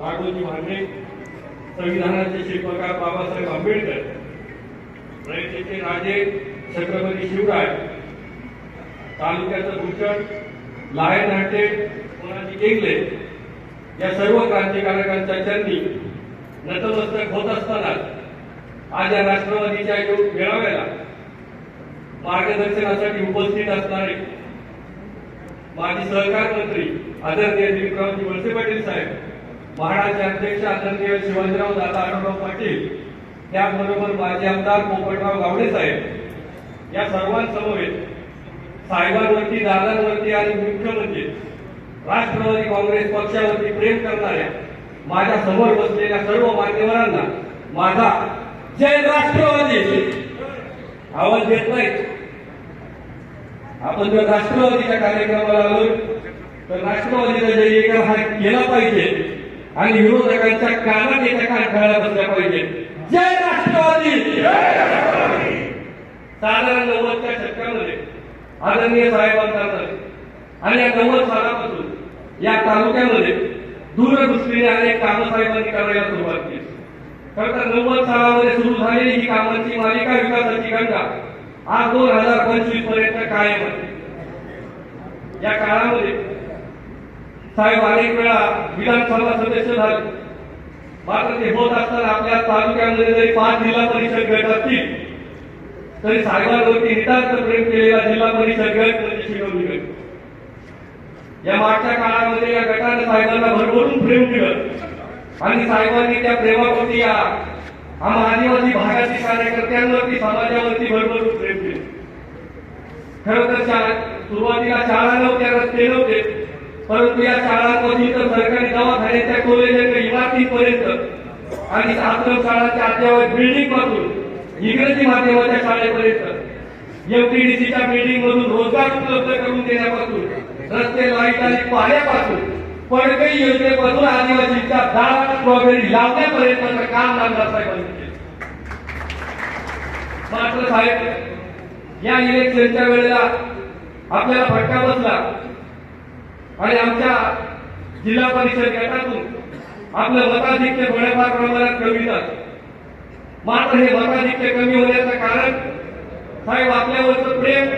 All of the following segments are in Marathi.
राघोजी भांडे संविधानाचे शिल्पकार बाबासाहेब आंबेडकर रयतेचे राजे छत्रपती शिवराय तालुक्याचं भूषण लायन हट्टे कोणाची केंगले या सर्व क्रांतिकारकांचा त्यांनी नतमस्तक होत असताना आज या राष्ट्रवादीच्या योग मेळाव्याला मार्गदर्शनासाठी उपस्थित असणारे माजी सहकार मंत्री आदरणीय विक्रमजी वळसे पाटील साहेब महाडाचे अध्यक्ष आदरणीय शिवाजीराव दादा आढळराव पाटील त्याचबरोबर माजी आमदार पोपटराव गावडे साहेब. या सर्वांसमवेत साहेबांवरती दादांवरती आणि मुख्य म्हणजे राष्ट्रवादी काँग्रेस पक्षावरती प्रेम करणाऱ्या माझ्यासमोर बसलेल्या सर्व मान्यवरांना माझा जय राष्ट्रवादी. आवाज देत नाही आपण जर राष्ट्रवादीच्या कार्यक्रमाला आलो तर राष्ट्रवादीचा जयकार हा केला पाहिजे. आणि विरोधकांच्या कानात येत्या काय कारखान्याला बसल्या पाहिजे. जय राष्ट्रवादी! साधारण नव्वदच्या शतकामध्ये आदरणीय साहेबांचा आणि या नव्वद सालापासून या तालुक्यामध्ये दूरदृष्टीने अनेक कामं साहेबांनी करायला सुरुवात केली. खरं तर नव्वद सालामध्ये सुरू झालेली ही कामांची मालिका विकासाची गंगा आज दोन हजार पंचवीसपर्यंत कायम आहे. या काळामध्ये साहेब अनेक वेळा विधानसभा सदस्य झाले. मात्र ते होत असताना आपल्या तालुक्यामध्ये जरी पाच जिल्हा परिषद गट असतील तरी साहेबांवरती नितांत प्रेम केलेला जिल्हा परिषद गट म्हणजे शिरोली गट या मागच्या काळामध्ये या गटाने साहेबांना भरभरून प्रेम दिलं आणि साहेबांनी त्या प्रेमावरती या आम्हा आदिवासी भागातील कार्यकर्त्यांवरती समाजावरती भरभरून प्रेम केले. खरं तर सुरुवातीला शाळा नव्हत्या रस्ते नव्हते. परंतु या शाळांमध्ये तर सरकारी दवाखान्याच्या कॉलेजाच्या इमारतीपर्यंत आणि आश्रम शाळांच्या अद्यावत बिल्डिंगपासून इंग्रजी माध्यमाच्या शाळेपर्यंत एमटीडीसीच्या बिल्डिंग मधून रोजगार उपलब्ध करून देण्यापासून रस्ते लाइट आणि पाण्यापासून पडकई योजनेपासून आदिवासींच्या दारात स्ट्रॉबेरी लावण्यापर्यंतचं काम नामदार साहेबांनी केलं. मात्र साहेब या इलेक्शनच्या वेळेला आपल्याला फटका बसला. आणि आमच्या जिल्हा परिषद गटातून आपलं मताधिक्य थोड्याफार प्रमाणात कमी झालं. मात्र हे मताधिक्य कमी होण्याचं कारण साहेब आपल्यावरचं प्रेम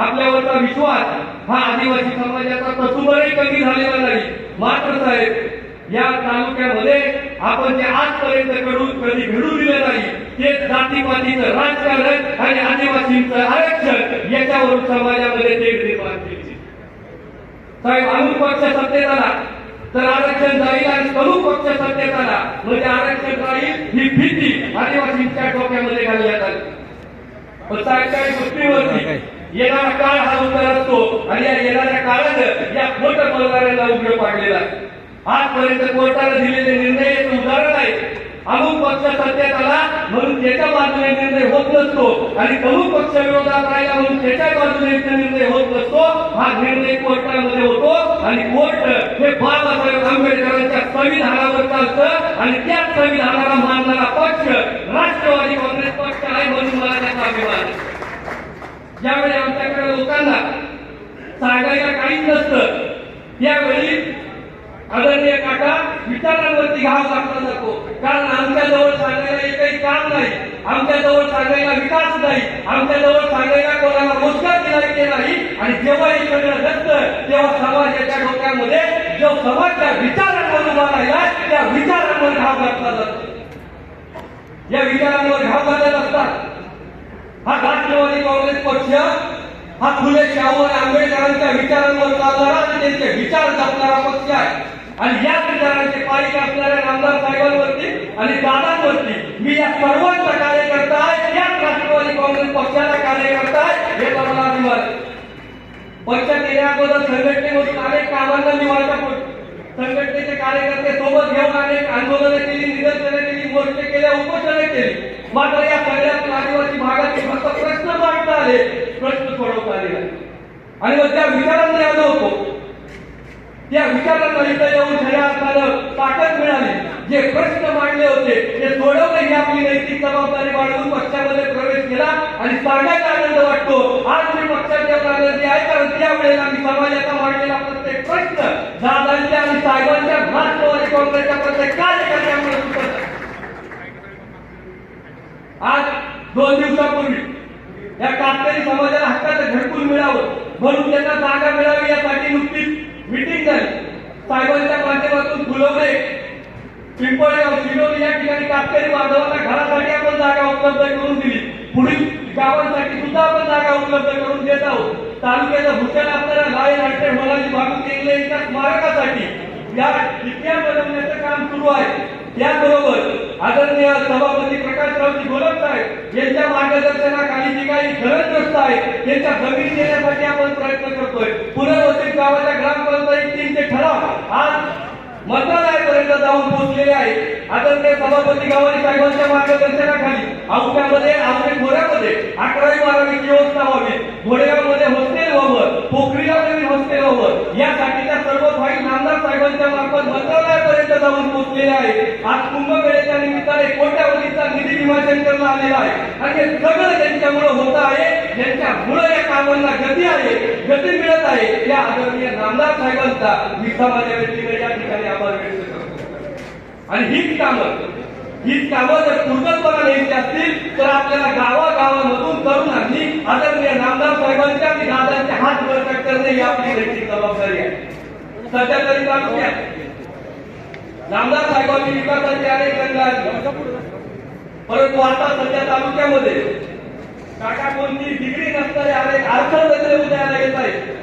आपल्यावरचा विश्वास हा आदिवासी समाजाचा तसुबरही कमी झालेला नाही. मात्र साहेब या तालुक्यामध्ये आपण जे आजपर्यंत कडून कधी घडू दिलं नाही ते जातीपातीचं राजकारण आणि आदिवासींचं आरक्षण याच्यावरून समाजामध्ये तेढ निर्माण केली. साहेब अमुक पक्ष सत्तेत आला तर आरक्षण जाईल आणि करू पक्ष सत्तेत आला. म्हणजे आरक्षण जाईल ही भीती आदिवासींच्या डोक्यामध्ये घालण्यात आली. पण साहेब गोष्टीवरती येणारा काळ हा उतर असतो आणि या येणाऱ्या काळानं या खोट बोलणाऱ्यांना उघड पाडलेला आहे. आजपर्यंत कोर्टाने दिलेले निर्णय उदाहरण पक्ष सत्तेत आला म्हणून त्याच्या बाजूने निर्णय होत नसतो. आणि अमुक पक्ष विरोधात राहिला म्हणून त्याच्या बाजूने निर्णय होत नसतो. हा निर्णय कोर्टामध्ये होतो. आणि कोर्ट हे बाबासाहेब आंबेडकरांच्या संविधानावर चालतं. आणि त्या संविधानाला मानणारा पक्ष राष्ट्रवादी काँग्रेस पक्ष आहे म्हणून मला त्याचा अभिमान आहे. ज्यावेळी आमच्याकडे लोकांना सांगायला काहीच नसतं त्यावेळी आदरणीय काका विचारांवरती घाव टाकला जातो कारण आमच्या जवळ सांगायला एकही काम नाही. आमच्या जवळ सांगायला विकास नाही. आमच्या जवळ सांगायला कोणाला रोजगार दिला ते नाही. आणि जेव्हा हे सगळं नसतं तेव्हा समाजाच्या डोक्यामध्ये जो समाज त्या विचारांवर उभा राहिला त्या विचारांवर घाव घातला जातो. या विचारांवर घाव घालत असतात. हा राष्ट्रवादी काँग्रेस पक्ष हा फुले शाहू आणि आंबेडकरांच्या विचारांवर चालणारा आणि त्यांचे विचार जपणारा पक्ष आहे. आणि या विचारांचे पारिक असणाऱ्या आमदार साहेबांवरती आणि दादांवरती मी या सर्वांचा कार्यकर्ता आहे याच राष्ट्रवादी काँग्रेस पक्षाचा कार्यकर्ता आहे हे मला अभिमान पक्ष गेल्या अगोदर संघटनेमधून अनेक कामांना मी संघटनेचे कार्यकर्ते सोबत घेऊन अनेक आंदोलनं केली निदर्शनं केली मोर्चे केले उपोषणं केली. मात्र या सगळ्यात आदिवासी भागाचे फक्त प्रश्न मांडता आले प्रश्न सोडवता आले नाही. आणि मग त्या विचारांना आलो होतो या विचारांना येऊन खऱ्या अर्थानं ताकद मिळाली. जे प्रश्न मांडले होते ते सोडवणे ही आपली नैतिक जबाबदारी वाढवून पक्षामध्ये प्रवेश केला आणि सांगायला आनंद वाटतो. आज मी पक्षाच्या प्राधान्य आहे कारण त्यावेळेला मी समाजाचा मांडलेला प्रत्येक प्रश्न दादांच्या आणि साहेबांच्या राष्ट्रवादी काँग्रेसच्या प्रत्येक कार्यकर्त्यामुळे आज दोन दिवसापूर्वी या कातकरी समाजाला हक्काचं घरकुल मिळावं म्हणून त्यांना जागा मिळावी यासाठी नुकतीच फुलवणे पिंपळगाव शिरोली या ठिकाणी कातकरी बांधवांना घरासाठी आपण जागा उपलब्ध करून दिली. पुढील गावांसाठी सुद्धा आपण जागा उपलब्ध करून देत आहोत. तालुक्याचा भूषण असणाऱ्या लाय राष्ट्रीय मलाजी बाबू केंगले यांच्या स्मारकासाठी या इतिहास बनवण्याचं काम सुरू आहे. त्याचबरोबर आदरणीय सभापती प्रकाशरावजी गोलक साहेब यांच्या मार्गदर्शनाखाली जी काही ग्रस्त आहे त्यांच्या जमीन देण्यासाठी आपण प्रयत्न करतोय. पुनर्वसित गावाच्या ग्रामपंचायतींचे ठराव आज जाऊन पोहोचलेले आहे. आदरणीय सभापती गावानी साहेबांच्या मार्गदर्शनाखाली औक्यामध्ये औके घोड्यामध्ये अकरावी बारावीची व्यवस्था व्हावी घोड्यामध्ये हॉस्टेल व्हावं पोखरीला नवीन हॉस्टेल व्हावं यासाठीच्या सर्व फाईल नामदार साहेबांच्या मार्फत मंत्रालयापर्यंत जाऊन पोहोचलेले आहे. आज कुंभमेळ्याच्या निमित्ताने कोट्यावधीचा निधी भीमाशंकरला आलेला आहे. आणि हे सगळं त्यांच्यामुळे होत आहे त्यांच्यामुळे या कामांना गती आहे गती मिळत आहे या आदरणीय नामदार साहेबांचा मी समाजा व्यक्तीने या ठिकाणी आभार व्यक्त करतो. आणि हीच कामं. हीच कामं जर पूर्णत्वाला न्यायची असतील तर आपल्याला गावागावामधून तरुणांनी आदरणीय नामदार साहेबांच्या आणि दादांचे हात बळकट करणे ही आपली नैतिक जबाबदारी आहे. सध्या तरी तालुक्यात नामदार साहेबांनी विकासाचे अनेक रंग आणली. परंतु आता सध्या तालुक्यामध्ये काका कोणती डिग्री नसणारे अनेक अर्थतंत्र उदयाला येत आहेत.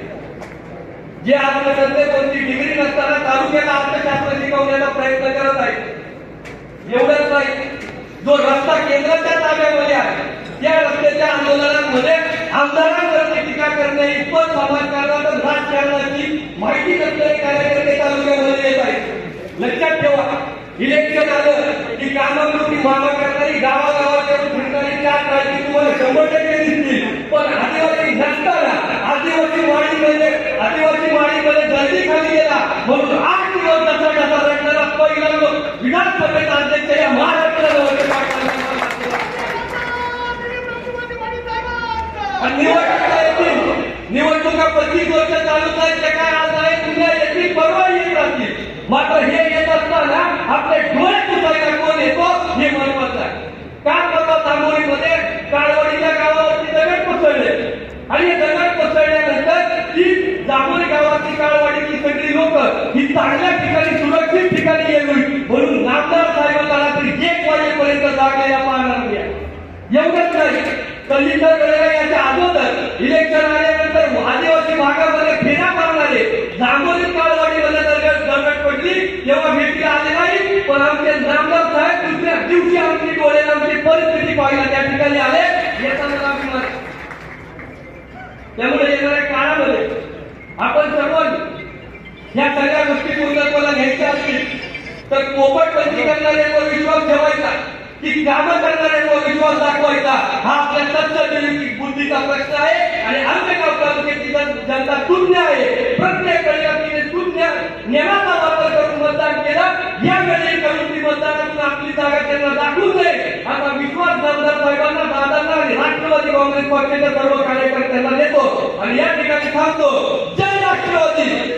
जे अर्थतंत्र कोणती डिग्री नसताना तालुक्याला अर्थशास्त्र शिकवण्याचा प्रयत्न करत आहेत. एवढंच नाही जो रस्ता केंद्राच्या ताब्यामध्ये आहे त्या रस्त्याच्या आंदोलनामध्ये आमदारांवरती टीका करणे इतपत समाजकारणाचं राजकारणाची माहिती नसलेले कार्यकर्ते तालुक्यामध्ये येत आहेत. लक्षात ठेवा इलेक्शन आलं की कामाकृती मामा करणारी गावागावाच्या फिरणारी चार राज्य तुम्हाला शंभर टक्के दिसतील. पण आदिवासी नसताना आदिवासी वाडीमध्ये आदिवासी म्हणून आठ दिवस जसा जसा रडणारा पहिला लोक विधानसभेचा अध्यक्ष या महाराष्ट्राला निवडणुका येतील. निवडणुका पस्तीस वर्ष चालू आहेत त्या काय आज आहे? दुनिया येतील परवा येत राहतील. मात्र हे येत असताना आपले डोळे पुसायला कोण येतो? हे महत्वाचं आहे. काळवाडीच्या गावावरती दगड कोसळले आणि हे दगड कोसळल्यानंतर ती जांभोरी गावातली काळवाडीची सगळी लोक ही चांगल्या ठिकाणी सुरक्षित ठिकाणी यावी म्हणून नामदार साहेबांना रात्री एक वाजेपर्यंत जागलेला पाहणार नाही एवढंच नाही कलिंगड वेळेला याच्या अगोदर इलेक्शन आल्यानंतर आदिवासी भागामध्ये फेऱ्या मारणारे जांभोली काळवाडीमध्ये दरगड दरगड पडली तेव्हा भेटीला आले नाही पण आमचे नामदार साहेब दुसऱ्या दिवशी आमची डोळे आमची परिस्थिती पाहिला त्या ठिकाणी आले याचा अभिमान त्यामुळे येणाऱ्या काळामध्ये आपण सर्व या सगळ्या गोष्टी पूर्णत्वाला घ्यायच्या असतील तर पोपट पंचीकरणाऱ्यांवर विश्वास ठेवायचा की कामं करणाऱ्यांवर विश्वास दाखवायचा हा आपल्या सत्य बुद्धीचा प्रश्न आहे आणि आंबेगाव तालुक्याची जन- जनता शून्य आहे. प्रत्येक गणिताने शून्य ज्ञानाचा वापर करून मतदान केलं. यावेळी करून ती मतदानातून आपली जागा त्यांना दाखवून दे. आता विश्वास नामदार साहेबांना दादांना आणि राष्ट्रवादी काँग्रेस पक्षाच्या सर्व कार्यकर्त्यांना देतो. आणि या ठिकाणी थांबतो. जय राष्ट्रवादी.